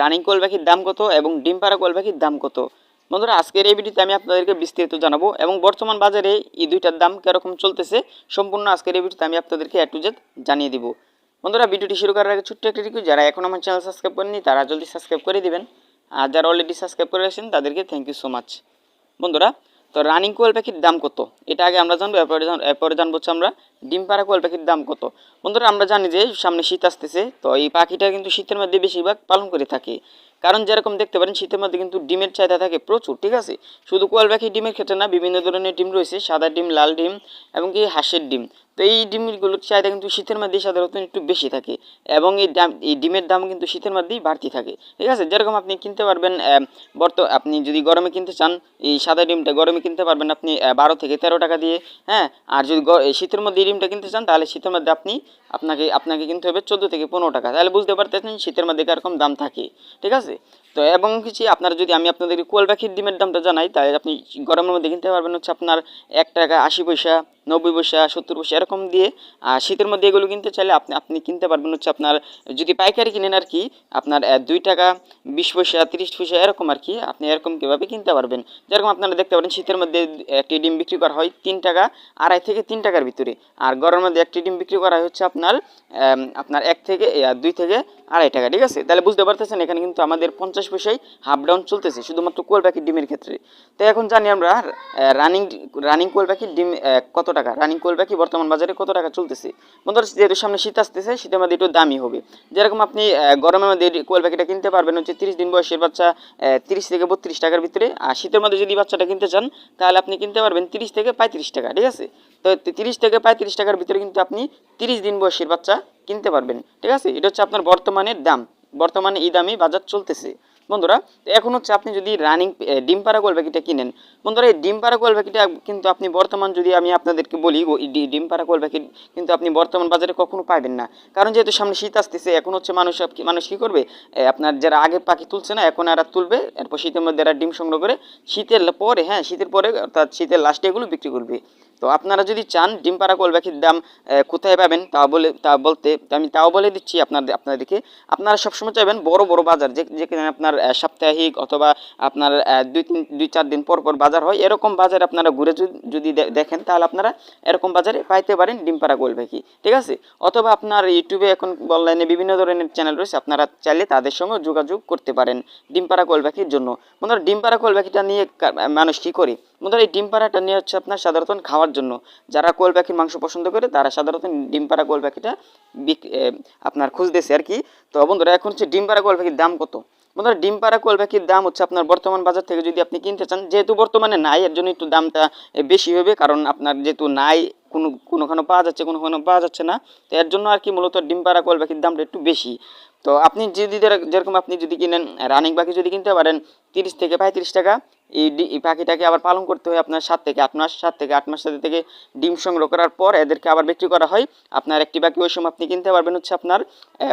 Running কোয়েল পাখির দাম কত এবং ডিম পাড়া কোয়েল পাখির দাম কত? বন্ধুরা, আজকের এই ভিডিওতে আমি আপনাদেরকে বিস্তারিত জানাব এবং বর্তমান বাজারে এই দুইটার দাম কীরকম চলতেছে সম্পূর্ণ আজকের এই ভিডিওতে আমি আপনাদেরকে এ টু জেড জানিয়ে দিব। বন্ধুরা, ভিডিওটি শুরু করার আগে ছোট্ট একটা রিকোয়েস্ট যারা এখন আমার চ্যানেল সাবস্ক্রাইব করেনি তারা জলদি সাবস্ক্রাইব করে দেবেন। আর যারা অলরেডি সাবস্ক্রাইব করে রয়েছেন তাদেরকে থ্যাংক ইউ সো মাচ বন্ধুরা তো রানিং কোয়েল পাখির দাম কত? এটা আগে আমরা জানব, এরপরে এরপরে জানব হচ্ছে আমরা ডিম পাড়া কোয়েল পাখির দাম কত। বন্ধুরা, আমরা জানি যে সামনে শীত আসতেছে, তো এই পাখিটা কিন্তু শীতের মধ্যে বেশিরভাগ পালন করে থাকে। কারণ যেরকম দেখতে পারেন, শীতের মধ্যে কিন্তু ডিমের চাহিদা থাকে প্রচুর, ঠিক আছে? শুধু কোয়েল পাখি ডিমের ক্ষেত্রে না, বিভিন্ন ধরনের ডিম রয়েছে, সাদা ডিম, লাল ডিম এবং কি হাঁসের ডিম। তো এই ডিমগুলোর চাহিদা কিন্তু শীতের মধ্যে সাধারণত একটু বেশি থাকে এবং এই দাম, এই ডিমের দাম কিন্তু শীতের মধ্যেই বাড়তি থাকে, ঠিক আছে? যেরকম আপনি কিনতে পারবেন বর্ত, আপনি যদি গরমে কিনতে চান, এই সাদা ডিমটা গরমে কিনতে পারবেন আপনি বারো থেকে তেরো টাকা দিয়ে হ্যাঁ? আর যদি শীতের মধ্যে এই ডিমটা কিনতে চান, তাহলে শীতের মধ্যে আপনি, আপনাকে আপনাকে কিনতে হবে চোদ্দ থেকে পনেরো টাকা। তাহলে বুঝতে পারতেছেন শীতের মধ্যে কীরকম দাম থাকে, ঠিক আছে? তো এবং কিছু আপনার যদি আমি আপনাদের কোয়াল পাখির ডিমের দামটা জানাই, তাহলে আপনি গরমের মধ্যে কিনতে পারবেন হচ্ছে আপনার এক টাকা আশি পয়সা। নব্বই পয়সা সত্তর পয়সা এরকম দিয়ে শীতের মধ্যে এগুলো কিনতে চাইলে আপনি আপনি কিনতে পারবেন হচ্ছে আপনার, যদি পাইকারি কিনেন আর কি, আপনার দুই টাকা, বিশ পয়সা, তিরিশ পয়সা, এরকম আর কি, আপনি এরকম কীভাবে কিনতে পারবেন। যেরকম আপনারা দেখতে পারেন, শীতের মধ্যে একটি ডিম বিক্রি করা হয় তিন টাকা, আড়াই থেকে তিন টাকার ভিতরে। আর গরমের মধ্যে একটি ডিম বিক্রি করা হচ্ছে আপনার আপনার এক থেকে দুই থেকে আড়াই টাকা, ঠিক আছে? তাহলে বুঝতে পারতেছেন, এখানে কিন্তু আমাদের পঞ্চাশ পয়সায় হাফ ডাউন চলতেছে, শুধুমাত্র কোয়েল পাখির ডিমের ক্ষেত্রে। তো এখন জানি আমরা রানিং রানিং কোয়েল পাখির ডিম কত টাকা? রানিং কোয়েল পাখি বর্তমান বাজারে কত টাকা চলতেছে? বন্ধুরা, যেহেতু সামনে শীত আসতেছে, শীতের মধ্যে একটু দামি হবে। যেরকম আপনি গরমের মধ্যে কোয়েল পাখিটা কিনতে পারবেন হচ্ছে তিরিশ দিন বয়সের বাচ্চা তিরিশ থেকে বত্রিশ টাকার ভিতরে। আর শীতের মধ্যে যদি বাচ্চাটা কিনতে চান, তাহলে আপনি কিনতে পারবেন তিরিশ থেকে পঁয়ত্রিশ টাকা, ঠিক আছে? তো তিরিশ থেকে পঁয়ত্রিশ টাকার ভিতরে কিন্তু আপনি তিরিশ দিন বয়সের বাচ্চা কিনতে পারবেন, ঠিক আছে? এটা হচ্ছে আপনার বর্তমানের দাম। বর্তমানে এই দামে বাজার চলতেছে। বন্ধুরা এখন হচ্ছে আপনি যদি রানিং ডিম পাড়া কোয়েল পাখিটা কিনেন, বন্ধুরা এই ডিম পাড়া কোয়েল পাখিটা কিন্তু আপনি বর্তমান যদি আমি আপনাদেরকে বলি ডিম পাড়া কোয়েল পাখি কিন্তু আপনি বর্তমান বাজারে কখনো পাবেন না। কারণ যেহেতু সামনে শীত আসতেছে, এখন হচ্ছে মানুষ মানুষ কী করবে? আপনার যারা আগে পাখি তুলছে না, এখন এরা তুলবে, এরপর শীতের মধ্যে এরা ডিম সংগ্রহ করে, শীতের পরে হ্যাঁ শীতের পরে অর্থাৎ শীতের লাস্টে এগুলো বিক্রি করবে। তো আপনারা যদি চান ডিম পাড়া কোয়েল পাখির দাম কোথায় পাবেন তা বলে, তা বলতে, আমি তাও বলে দিচ্ছি আপনাদের আপনাদেরকে। আপনারা সবসময় চাইবেন বড় বড় বাজার, যে যেখানে আপনার সাপ্তাহিক অথবা আপনার দুই তিন, দুই চার দিন পর পর বাজার হয়, এরকম বাজারে আপনারা ঘুরে যদি- দেখেন, তাহলে আপনারা এরকম বাজারে পাইতে পারেন ডিম পাড়া কোয়েল পাখি ঠিক আছে? অথবা আপনার ইউটিউবে এখন অনলাইনে বিভিন্ন ধরনের চ্যানেল রয়েছে, আপনারা চাইলে তাদের সঙ্গে যোগাযোগ করতে পারেন ডিম পাড়া কোয়েল পাখির জন্য। বন্ধুরা ডিম পাড়া কোয়েল পাখিটা নিয়ে মানুষ কী করে? বন্ধুরা এই ডিম পাড়াটা নিয়ে হচ্ছে আপনার সাধারণত খাওয়ার জন্য। যারা কোয়েল পাখির মাংস পছন্দ করে, তারা সাধারণত ডিম পাড়া কোয়েল পাখিটা আপনার খুঁজতেছে আর কি। তো বন্ধুরা, এখন হচ্ছে ডিম পাড়া কোয়েল পাখির দাম কত? বন্ধুরা, ডিম পাড়া কোয়েল পাখির দাম হচ্ছে আপনার বর্তমান বাজার থেকে যদি আপনি কিনতে চান, যেহেতু বর্তমানে নাই, এর জন্য একটু দামটা বেশি হবে, কারণ আপনার যেহেতু নাই, কোনো, কোনোখানে পাওয়া যাচ্ছে, কোনোখানে পাওয়া যাচ্ছে না, তো এর জন্য আর কি মূলত ডিম পাড়া কোয়েল পাখির দামটা একটু বেশি। তো আপনি যদি যের- যেরকম আপনি যদি কিনেন, রানিং পাখি যদি কিনতে পারেন, তিরিশ থেকে পঁয়ত্রিশ টাকা এই পাখিটাকে আবার পালন করতে হয় আপনার সাত থেকে আট মাস, সাত থেকে আট মাস সাথে থেকে ডিম সংগ্রহ করার পর এদেরকে আবার বিক্রি করা হয়। আপনার একটি পাখি ওই সময় আপনি কিনতে পারবেন হচ্ছে আপনার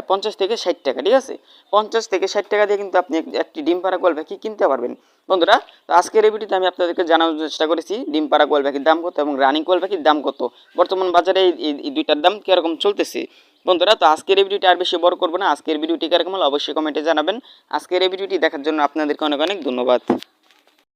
পঞ্চাশ থেকে ষাট টাকা, ঠিক আছে? পঞ্চাশ থেকে ষাট টাকা দিয়ে কিন্তু আপনি একটি ডিম পাড়া কোয়েল পাখি কিনতে পারবেন। বন্ধুরা, তো আজকের এই ভিডিওতে আমি আপনাদেরকে জানানোর চেষ্টা করেছি, ডিম পাড়া কোয়েল পাখির দাম কত এবং রানিং কোয়েল পাখির দাম কত? বর্তমান বাজারে এই দুইটার দাম কীরকম চলতেছে? বন্ধুরা, তো আজকের এই ভিডিওটি আর বেশি বড় করব না। আজকের ভিডিওটি কেরকম হলো অবশ্যই কমেন্টে জানাবেন। আজকের এই ভিডিওটি দেখার জন্য আপনাদেরকে অনেক অনেক ধন্যবাদ।